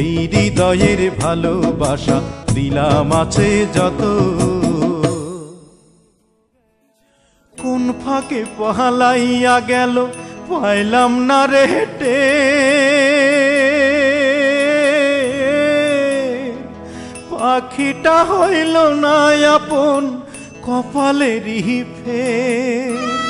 এই হৃদয়ের ভালোবাসা দিলাম আছে যত। কোন ফাঁকে পহালাইয়া গেল, পাইলাম না রে হেটে। পাখিটা হইল না আপন কপালেরই ফের।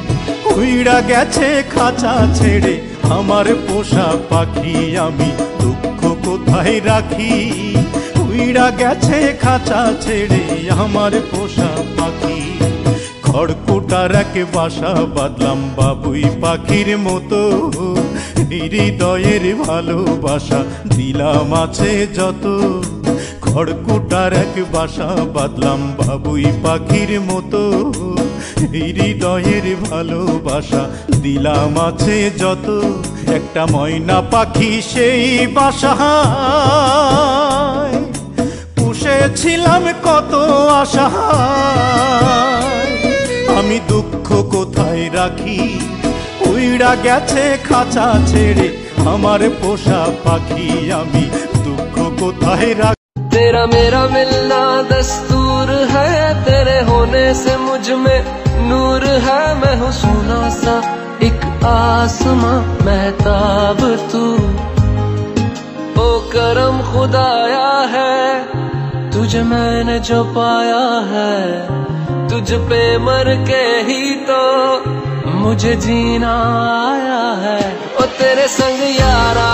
উইড়া গেছে খাঁচা ছেড়ে। আমার পোষা পাখি আমি দুঃখ কোথায় রাখি? উইড়া গেছে খাঁচা ছেড়ে আমার পোষা পাখি। খড়কুটার এক বাসা বাদলাম বাবুই পাখির মতো। হৃদয়ের ভালোবাসা দিলাম আছে যত। খড়কুটার এক বাসা বাদলাম বাবুই পাখির মতো। হৃদয়ের ভালোবাসা দিলাম আছে যত। একটা ময়না পাখি সেই বাসা পুষেছিলাম কত আশা। আমি দুঃখ কোথায় রাখি? উইড়া গেছে খাঁচা ছেড়ে। আমার পোষা পাখি আমি দুঃখ কোথায় রাখি? तेरा मेरा मिलना दस्तूर है, तेरे होने से मुझमें नूर है। मैं हूँ सोना सा, एक आसमां, महताब तू। ओ करम खुदाया है, तुझे मैंने जो पाया है। तुझ पे मर के ही तो मुझे जीना आया है। ओ तेरे संग यारा